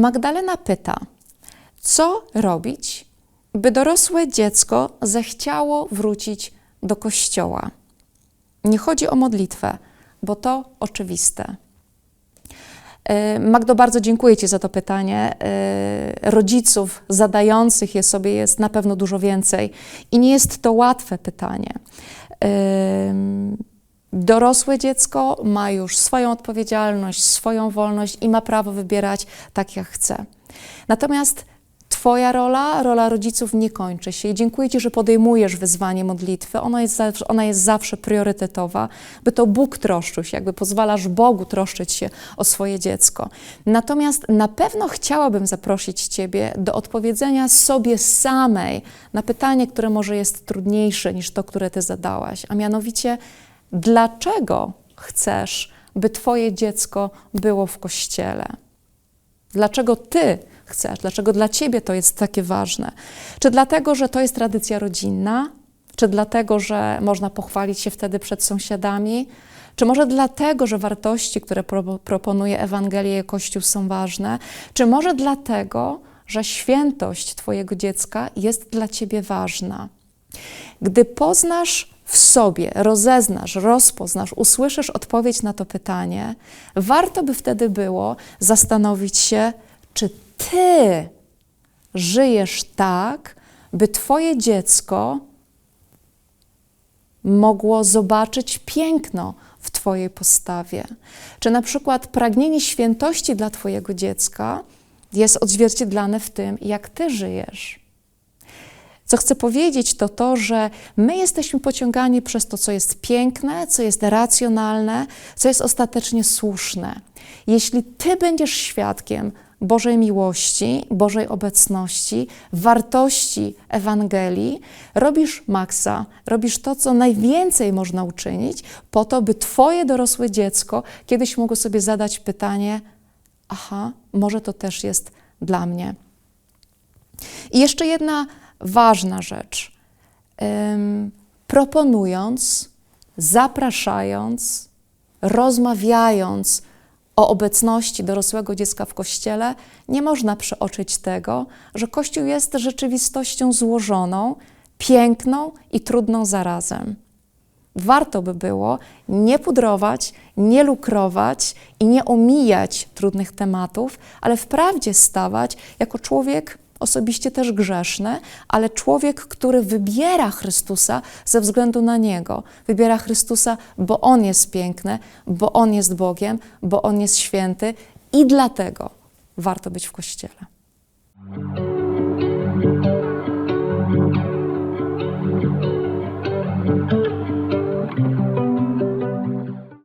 Magdalena pyta, co robić, by dorosłe dziecko zechciało wrócić do kościoła? Nie chodzi o modlitwę, bo to oczywiste. E, Magdo, bardzo dziękuję Ci za to pytanie. E, Rodziców zadających je sobie jest na pewno dużo więcej i nie jest to łatwe pytanie. Dorosłe dziecko ma już swoją odpowiedzialność, swoją wolność i ma prawo wybierać tak, jak chce. Natomiast Twoja rola, rola rodziców nie kończy się i dziękuję Ci, że podejmujesz wyzwanie modlitwy. Ona jest, zawsze, ona jest zawsze priorytetowa, by to Bóg troszczył się, jakby pozwalasz Bogu troszczyć się o swoje dziecko. Natomiast na pewno chciałabym zaprosić Ciebie do odpowiedzenia sobie samej na pytanie, które może jest trudniejsze niż to, które Ty zadałaś, a mianowicie, dlaczego chcesz, by Twoje dziecko było w kościele? Dlaczego Ty chcesz? Dlaczego dla Ciebie to jest takie ważne? Czy dlatego, że to jest tradycja rodzinna? Czy dlatego, że można pochwalić się wtedy przed sąsiadami? Czy może dlatego, że wartości, które pro, proponuje Ewangelia i Kościół są ważne? Czy może dlatego, że świętość Twojego dziecka jest dla Ciebie ważna? Gdy poznasz w sobie, rozeznasz, rozpoznasz, usłyszysz odpowiedź na to pytanie, warto by wtedy było zastanowić się, czy ty żyjesz tak, by Twoje dziecko mogło zobaczyć piękno w Twojej postawie. Czy na przykład pragnienie świętości dla Twojego dziecka jest odzwierciedlane w tym, jak Ty żyjesz. Co chcę powiedzieć, to to, że my jesteśmy pociągani przez to, co jest piękne, co jest racjonalne, co jest ostatecznie słuszne. Jeśli Ty będziesz świadkiem Bożej miłości, Bożej obecności, wartości Ewangelii, robisz maksa, robisz to, co najwięcej można uczynić, po to, by Twoje dorosłe dziecko kiedyś mogło sobie zadać pytanie: Aha, może to też jest dla mnie. I jeszcze jedna ważna rzecz. Ym, proponując, zapraszając, rozmawiając o obecności dorosłego dziecka w kościele, nie można przeoczyć tego, że Kościół jest rzeczywistością złożoną, piękną i trudną zarazem. Warto by było nie pudrować, nie lukrować i nie omijać trudnych tematów, ale wprawdzie stawać jako człowiek osobiście też grzeszny, ale człowiek, który wybiera Chrystusa ze względu na Niego. Wybiera Chrystusa, bo On jest piękny, bo On jest Bogiem, bo On jest święty i dlatego warto być w Kościele.